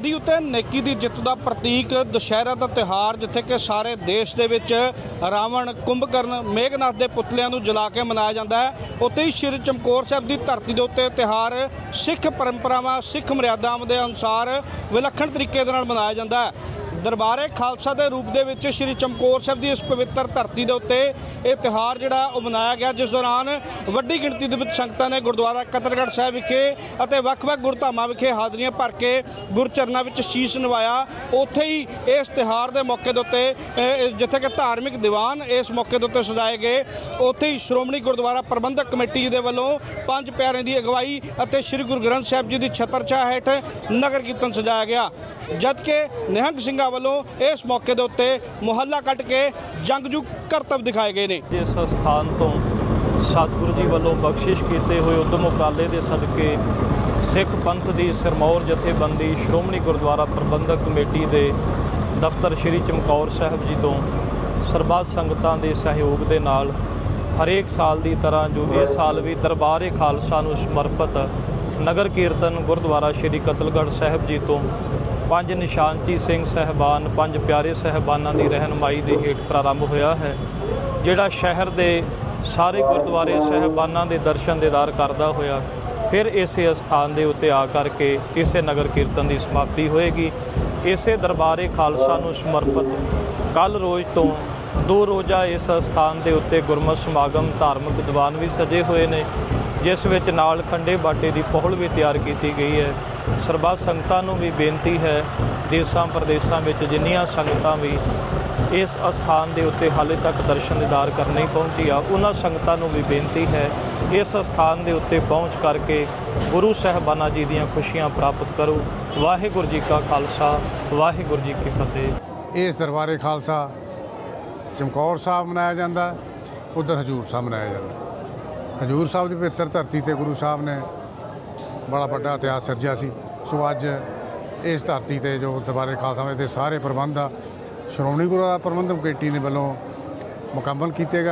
ਬਦੀ ਉਤੇ ਨੇਕੀ ਦੀ ਜਿੱਤ ਦਾ ਪ੍ਰਤੀਕ ਦੁਸ਼ਹਿਰਾ ਦਾ ਤਿਹਾਰ ਜਿੱਥੇ ਕਿ ਸਾਰੇ ਦੇਸ਼ ਦੇ ਵਿੱਚ ਰਾਵਣ ਕੁੰਭਕਰਨ ਮੇਘਨਾਥ ਦੇ ਪੁਤਲਿਆਂ ਨੂੰ ਜਲਾ ਕੇ ਮਨਾਇਆ ਜਾਂਦਾ ਹੈ। ਉੱਥੇ ਹੀ ਸ਼੍ਰੀ ਚਮਕੌਰ ਸਾਹਿਬ ਦੀ ਧਰਤੀ ਦੇ ਉੱਤੇ ਤਿਹਾਰ ਸਿੱਖ ਪਰੰਪਰਾਵਾਂ, ਸਿੱਖ ਮਰਿਆਦਾਵਾਂ ਦੇ ਅਨੁਸਾਰ ਵਿਲੱਖਣ ਤਰੀਕੇ ਦੇ ਨਾਲ ਮਨਾਇਆ ਜਾਂਦਾ ਹੈ। ਦਰਬਾਰੇ ਖਾਲਸਾ ਦੇ ਰੂਪ ਦੇ ਵਿੱਚ ਸ਼੍ਰੀ ਚਮਕੌਰ ਸਾਹਿਬ ਦੀ ਇਸ ਪਵਿੱਤਰ ਧਰਤੀ ਦੇ ਉੱਤੇ ਇਹ ਤਿਹਾਰ ਜਿਹੜਾ ਉਹ ਮਨਾਇਆ ਗਿਆ, ਜਿਸ ਦੌਰਾਨ ਵੱਡੀ ਗਿਣਤੀ ਦੇ ਵਿੱਚ ਸੰਗਤਾਂ ਨੇ ਗੁਰਦੁਆਰਾ ਕਤਰਗੜ੍ਹ ਸਾਹਿਬ ਵਿਖੇ ਅਤੇ ਵੱਖ-ਵੱਖ ਗੁਰਧਾਮਾਂ ਵਿਖੇ ਹਾਜ਼ਰੀਆਂ ਭਰ ਕੇ ਗੁਰਚਰਨਾਂ ਵਿੱਚ ਸ਼ੀਸ਼ ਨਿਵਾਇਆ। ਉੱਥੇ ਹੀ ਇਸ ਤਿਹਾਰ ਦੇ ਮੌਕੇ ਦੇ ਉੱਤੇ ਜਿੱਥੇ ਕਿ ਧਾਰਮਿਕ ਦੀਵਾਨ ਇਸ ਮੌਕੇ ਦੇ ਉੱਤੇ ਸਜਾਏ ਗਏ। ਉੱਥੇ ਹੀ ਸ਼੍ਰੋਮਣੀ ਗੁਰਦੁਆਰਾ ਪ੍ਰਬੰਧਕ ਕਮੇਟੀ ਦੇ ਵੱਲੋਂ ਪੰਜ ਪਿਆਰਿਆਂ ਦੀ ਅਗਵਾਈ ਅਤੇ ਸ੍ਰੀ ਗੁਰੂ ਗ੍ਰੰਥ ਸਾਹਿਬ ਜੀ ਦੀ ਛਤਰਛਾਇਆ ਹੇਠ ਨਗਰ ਕੀਰਤਨ ਸਜਾਇਆ ਗਿਆ। ਜਦ ਕਿ ਨਿਹੰਗ ਸਿੰਘਾਂ ਵੱਲੋਂ ਇਸ ਮੌਕੇ ਦੇ ਉੱਤੇ ਮੁਹੱਲਾ ਕੱਟ ਕੇ ਜੰਗਜੂ ਕਰਤੱਵ ਦਿਖਾਏ ਗਏ ਨੇ। ਇਸ ਸਥਾਨ ਤੋਂ ਸਤਿਗੁਰੂ ਜੀ ਵੱਲੋਂ ਬਖਸ਼ਿਸ਼ ਕੀਤੇ ਹੋਏ ਉਦਮ ਉਪਰਾਲੇ ਦੇ ਸਦਕੇ ਸਿੱਖ ਪੰਥ ਦੀ ਸਿਰਮੌਰ ਜਥੇਬੰਦੀ ਸ਼੍ਰੋਮਣੀ ਗੁਰਦੁਆਰਾ ਪ੍ਰਬੰਧਕ ਕਮੇਟੀ ਦੇ ਦਫ਼ਤਰ ਸ੍ਰੀ ਚਮਕੌਰ ਸਾਹਿਬ ਜੀ ਤੋਂ ਸਰਬੱਤ ਸੰਗਤਾਂ ਦੇ ਸਹਿਯੋਗ ਦੇ ਨਾਲ ਹਰੇਕ ਸਾਲ ਦੀ ਤਰ੍ਹਾਂ ਜੋ ਇਸ ਸਾਲ ਵੀ ਦਰਬਾਰੇ ਖਾਲਸਾ ਨੂੰ ਸਮਰਪਿਤ ਨਗਰ ਕੀਰਤਨ ਗੁਰਦੁਆਰਾ ਸ੍ਰੀ ਕਤਲਗੜ੍ਹ ਸਾਹਿਬ ਜੀ ਤੋਂ ਪੰਜ ਨਿਸ਼ਾਨਚੀ ਸਿੰਘ ਸਹਿਬਾਨ, ਪੰਜ ਪਿਆਰੇ ਸਹਿਬਾਨਾਂ ਦੀ ਰਹਿਨਮਾਈ ਦੇ ਹੇਠ ਪ੍ਰਾਰੰਭ ਹੋਇਆ ਹੈ, ਜਿਹੜਾ ਸ਼ਹਿਰ ਦੇ ਸਾਰੇ ਗੁਰਦੁਆਰੇ ਸਹਿਬਾਨਾਂ ਦੇ ਦਰਸ਼ਨ ਦੀਦਾਰ ਕਰਦਾ ਹੋਇਆ, ਫਿਰ ਇਸੇ ਸਥਾਨ ਦੇ ਉੱਤੇ ਆ ਕਰਕੇ ਇਸੇ ਨਗਰ ਕੀਰਤਨ ਦੀ ਸਮਾਪਤੀ ਹੋਏਗੀ। ਇਸੇ ਦਰਬਾਰੇ ਖਾਲਸਾ ਨੂੰ ਸਮਰਪਿਤ ਕੱਲ ਰੋਜ਼ ਤੋਂ ਦੋ ਰੋਜ਼ਾ ਇਸ ਸਥਾਨ ਦੇ ਉੱਤੇ ਗੁਰਮਤਿ ਸਮਾਗਮ ਧਾਰਮਿਕ ਵਿਦਵਾਨ ਵੀ ਸਜੇ ਹੋਏ ਨੇ, ਜਿਸ ਵਿੱਚ ਨਾਲ ਖੰਡੇ ਬਾਟੇ ਦੀ ਪਹੁਲ ਵੀ ਤਿਆਰ ਕੀਤੀ ਗਈ ਹੈ। ਸਰਬੱਤ ਸੰਗਤਾਂ ਨੂੰ ਵੀ ਬੇਨਤੀ ਹੈ, ਦੇਸਾਂ ਪ੍ਰਦੇਸਾਂ ਵਿੱਚ ਜਿੰਨੀਆਂ ਸੰਗਤਾਂ ਵੀ ਇਸ ਅਸਥਾਨ ਦੇ ਉੱਤੇ ਹਾਲੇ ਤੱਕ ਦਰਸ਼ਨ ਦੀਦਾਰ ਕਰਨ ਨਹੀਂ ਪਹੁੰਚੀ ਆ, ਉਹਨਾਂ ਸੰਗਤਾਂ ਨੂੰ ਵੀ ਬੇਨਤੀ ਹੈ, ਇਸ ਅਸਥਾਨ ਦੇ ਉੱਤੇ ਪਹੁੰਚ ਕਰਕੇ ਗੁਰੂ ਸਾਹਿਬਾਨਾਂ ਜੀ ਦੀਆਂ ਖੁਸ਼ੀਆਂ ਪ੍ਰਾਪਤ ਕਰੋ। ਵਾਹਿਗੁਰੂ ਜੀ ਕਾ ਖਾਲਸਾ, ਵਾਹਿਗੁਰੂ ਜੀ ਕੀ ਫਤਿਹ। ਇਸ ਦਰਬਾਰੇ ਖਾਲਸਾ ਚਮਕੌਰ ਸਾਹਿਬ ਮਨਾਇਆ ਜਾਂਦਾ, ਉਧਰ ਹਜੂਰ ਸਾਹਿਬ ਮਨਾਇਆ ਜਾਂਦਾ। ਹਜੂਰ ਸਾਹਿਬ ਦੀ ਪਵਿੱਤਰ ਧਰਤੀ ਤੇ ਗੁਰੂ ਸਾਹਿਬ ਨੇ ਬੜਾ ਵੱਡਾ ਇਤਿਹਾਸ ਸਿਰਜਿਆ ਸੀ। ਸੋ ਅੱਜ ਇਸ ਧਰਤੀ ਤੇ ਜੋ ਦਰਬਾਰੇ ਖਾਲਸਾ ਦੇ ਸਾਰੇ ਪ੍ਰਬੰਧ ਆ, ਸ਼੍ਰੋਮਣੀ ਗੁਰਦੁਆਰਾ ਪ੍ਰਬੰਧਕ ਕਮੇਟੀ ਦੇ ਵੱਲੋਂ ਮੁਕੰਮਲ ਕੀਤੇ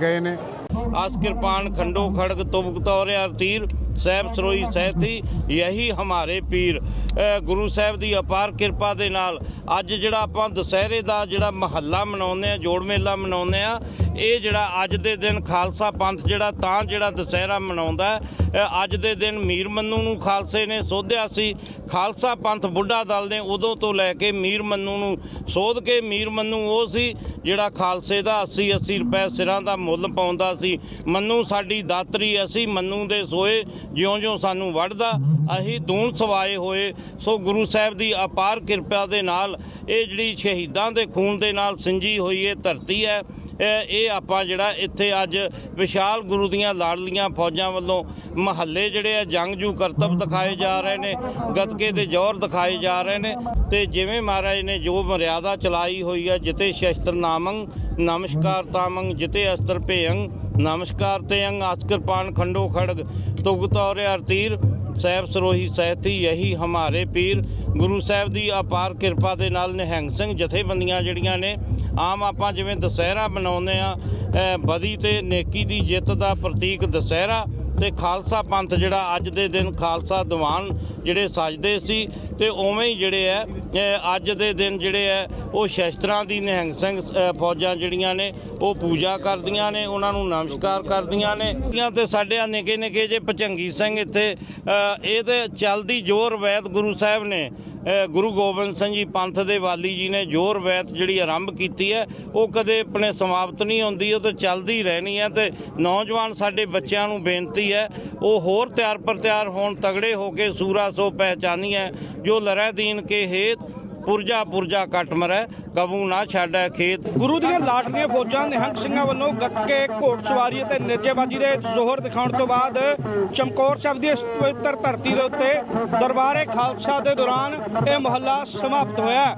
ਗਏ ਨੇ। ਆਸ ਕਿਰਪਾਨ ਖੰਡੋ ਖੜਗ, ਤੁਬਕ ਤੌਰਿਆ ਤੀਰ ਸਹਿਬ ਸਰੋਈ ਸਹਿਤੀ ਯਹੀ ਹਮਾਰੇ ਪੀਰ। ਗੁਰੂ ਸਾਹਿਬ ਦੀ ਅਪਾਰ ਕਿਰਪਾ ਦੇ ਨਾਲ ਅੱਜ ਜਿਹੜਾ ਆਪਾਂ ਦੁਸਹਿਰੇ ਦਾ ਜਿਹੜਾ ਮਹੱਲਾ ਮਨਾਉਂਦੇ ਆ ਜੋੜ ਮੇਲਾ ਮਨਾਉਂਦੇ ਆ ਇਹ ਜਿਹੜਾ ਅੱਜ ਦੇ ਦਿਨ ਖਾਲਸਾ ਪੰਥ ਜਿਹੜਾ ਤਾਂ ਜਿਹੜਾ ਦੁਸਹਿਰਾ ਮਨਾਉਂਦਾ ਅੱਜ ਦੇ ਦਿਨ ਮੀਰ ਮੰਨੂ ਨੂੰ ਖਾਲਸੇ ਨੇ ਸੋਧਿਆ ਸੀ। ਖਾਲਸਾ ਪੰਥ ਬੁੱਢਾ ਦਲ ਨੇ ਉਦੋਂ ਤੋਂ ਲੈ ਕੇ ਮੀਰ ਮੰਨੂ ਨੂੰ ਸੋਧ ਕੇ ਮੀਰ ਮੰਨੂ ਉਹ ਸੀ ਜਿਹੜਾ ਖਾਲਸੇ ਦਾ 80 80 ਰੁਪਏ ਸਿਰਾਂ ਦਾ ਮੁੱਲ ਪਾਉਂਦਾ ਸੀ। ਮੰਨੂ ਸਾਡੀ ਦਾਤਰੀ, ਅਸੀਂ ਮੰਨੂ ਦੇ ਸੋਏ ਜਿਉਂ-ਜਿਉਂ ਸਾਨੂੰ ਵੱਢਦਾ, ਅਸੀਂ ਦੂਨ ਸਵਾਏ ਹੋਏ। ਸੋ ਗੁਰੂ ਸਾਹਿਬ ਦੀ ਅਪਾਰ ਕਿਰਪਾ ਦੇ ਨਾਲ ਇਹ ਜਿਹੜੀ ਸ਼ਹੀਦਾਂ ਦੇ ਖੂਨ ਦੇ ਨਾਲ ਸਿੰਜੀ ਹੋਈ ਇਹ ਧਰਤੀ ਹੈ, ਇਹ ਇਹ ਆਪਾਂ ਜਿਹੜਾ ਇੱਥੇ ਅੱਜ ਵਿਸ਼ਾਲ ਗੁਰੂ ਦੀਆਂ ਲਾੜਲੀਆਂ ਫੌਜਾਂ ਵੱਲੋਂ ਮਹੱਲੇ ਜਿਹੜੇ ਆ, ਜੰਗਜੂ ਕਰਤੱਵ ਦਿਖਾਏ ਜਾ ਰਹੇ ਨੇ, ਗਤਕੇ ਦੇ ਜ਼ੋਰ ਦਿਖਾਏ ਜਾ ਰਹੇ ਨੇ। ਤੇ ਜਿਵੇਂ ਮਹਾਰਾਜ ਨੇ ਜੋ ਮਰਿਆਦਾ ਚਲਾਈ ਹੋਈ ਹੈ ਜਿਤੇ ਸ਼ਸਤਰ ਨਾਮੰ ਨਮਸਕਾਰ ਤਾਮੰਗ ਜਿਤੇ ਅਸਤਰ ਭੇਯੰ, ਨਮਸਕਾਰ ਤੇਯੰ ਆਸਕਰਪਾਨ ਖੰਡੋ ਖੜਗ, ਤੁਗ ਤੌਰੇ ਅਰਤੀਰ ਸਾਹਿਬ ਸਰੋਹੀ ਸਹਿਤੀ ਯਹੀ ਹਮਾਰੇ ਪੀਰ, ਗੁਰੂ ਸਾਹਿਬ ਦੀ ਅਪਾਰ ਕਿਰਪਾ ਦੇ ਨਾਲ ਨਿਹੰਗ ਸਿੰਘ ਜਥੇਬੰਦੀਆਂ ਜਿਹੜੀਆਂ ਨੇ, ਆਮ ਆਪਾਂ ਜਿਵੇਂ ਦੁਸਹਿਰਾ ਮਨਾਉਂਦੇ ਆ ਬਦੀ ਤੇ ਨੇਕੀ ਦੀ ਜਿੱਤ ਦਾ ਪ੍ਰਤੀਕ ਦੁਸਹਿਰਾ ਤੇ ਖਾਲਸਾ ਪੰਥ ਜਿਹੜਾ ਅੱਜ ਦੇ ਦਿਨ ਖਾਲਸਾ ਦੀਵਾਨ ਜਿਹੜੇ ਸਜਦੇ ਸੀ ਤੇ ਉਵੇਂ ਹੀ ਜਿਹੜੇ ਐ ਅੱਜ ਦੇ ਦਿਨ ਜਿਹੜੇ ਐ, ਉਹ ਸ਼ਸਤਰਾਂ ਦੀ ਨਿਹੰਗ ਸਿੰਘ ਫੌਜਾਂ ਜਿਹੜੀਆਂ ਨੇ, ਉਹ ਪੂਜਾ ਕਰਦੀਆਂ ਨੇ, ਉਹਨਾਂ ਨੂੰ ਨਮਸਕਾਰ ਕਰਦੀਆਂ ਨੇ। ਦੀਆਂ ਤੇ ਸਾਡੇ ਆ ਨਿੱਕੇ ਨਿੱਕੇ ਜੇ ਭਚੰਗੀ ਸਿੰਘ ਇੱਥੇ ਇਹ ਤੇ ਚੱਲਦੀ ਜੋਰ ਵੈਦ ਗੁਰੂ ਸਾਹਿਬ ਨੇ ਗੁਰੂ ਗੋਬਿੰਦ ਸਿੰਘ ਜੀ ਪੰਥ ਦੇ ਵਾਲੀ ਜੀ ਨੇ ਜੋਰ ਵੈਤ ਜਿਹੜੀ ਆਰੰਭ ਕੀਤੀ ਹੈ, ਉਹ ਕਦੇ ਆਪਣੇ ਸਮਾਪਤ ਨਹੀਂ ਹੁੰਦੀ, ਉਹ ਤਾਂ ਚੱਲਦੀ ਰਹਿਣੀ ਹੈ ਤੇ ਨੌਜਵਾਨ ਸਾਡੇ ਬੱਚਿਆਂ ਨੂੰ ਬੇਨਤੀ ਹੈ, ਉਹ ਹੋਰ ਤਿਆਰ ਪਰ ਤਿਆਰ ਹੋਣ ਤਗੜੇ ਹੋ ਕੇ ਸੂਰਾ ਸੋ ਪਹਿਚਾਨੀਐ, ਜੋ ਲਰੈ ਦੀਨ ਕੇ ਹੇਤ ਪੁਰਜਾ ਪੁਰਜਾ ਕੱਟ ਮਰੈ, ਕਬੂ ਨਾ ਛਾੜੈ ਖੇਤ। ਗੁਰੂ ਦੀਆਂ ਲਾਡਲੀਆਂ ਫੌਜਾਂ ਨਿਹੰਗ ਸਿੰਘਾਂ ਵੱਲੋਂ ਗੱਤਕੇ ਘੋੜ ਅਤੇ ਨਿਰਜੇਬਾਜ਼ੀ ਦੇ ਜ਼ੋਹਰ ਦਿਖਾਉਣ ਤੋਂ ਬਾਅਦ ਚਮਕੌਰ ਸਾਹਿਬ ਦੀ ਇਸ ਪਵਿੱਤਰ ਧਰਤੀ ਦੇ ਉੱਤੇ ਦਰਬਾਰੇ ਖਾਲਸਾ ਦੇ ਦੌਰਾਨ ਇਹ ਮਹੱਲਾ ਸਮਾਪਤ ਹੋਇਆ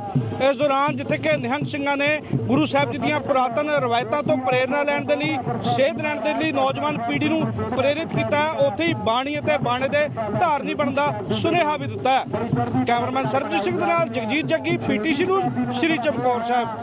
ਇਸ ਦੌਰਾਨ ਜਿੱਥੇ ਕਿ ਨਿਹੰਗ ਸਿੰਘਾਂ ਨੇ ਗੁਰੂ ਸਾਹਿਬ ਜੀ ਦੀਆਂ ਪੁਰਾਤਨ ਰਵਾਇਤਾਂ ਤੋਂ ਪ੍ਰੇਰਣਾ ਲੈਣ ਦੇ ਲਈ, ਸੇਧ ਲੈਣ ਦੇ ਲਈ ਨੌਜਵਾਨ ਪੀੜ੍ਹੀ ਨੂੰ ਪ੍ਰੇਰਿਤ ਕੀਤਾ ਉੱਥੇ ਹੀ ਬਾਣੀ ਅਤੇ ਬਾਣੇ ਦੇ ਧਾਰਨੀ ਬਣਨ ਦਾ ਸੁਨੇਹਾ ਵੀ ਦਿੱਤਾ ਕੈਮਰਾਮੈਨ ਸਰਬਜੀਤ ਸਿੰਘ ਦੇ ਨਾਲ ਜਗਜੀਤ ਜੱਗੀ ਪੀਟੀਸੀ ਨੂੰ ਸ੍ਰੀ ਚਮਕੌਰ ਸਾਹਿਬ।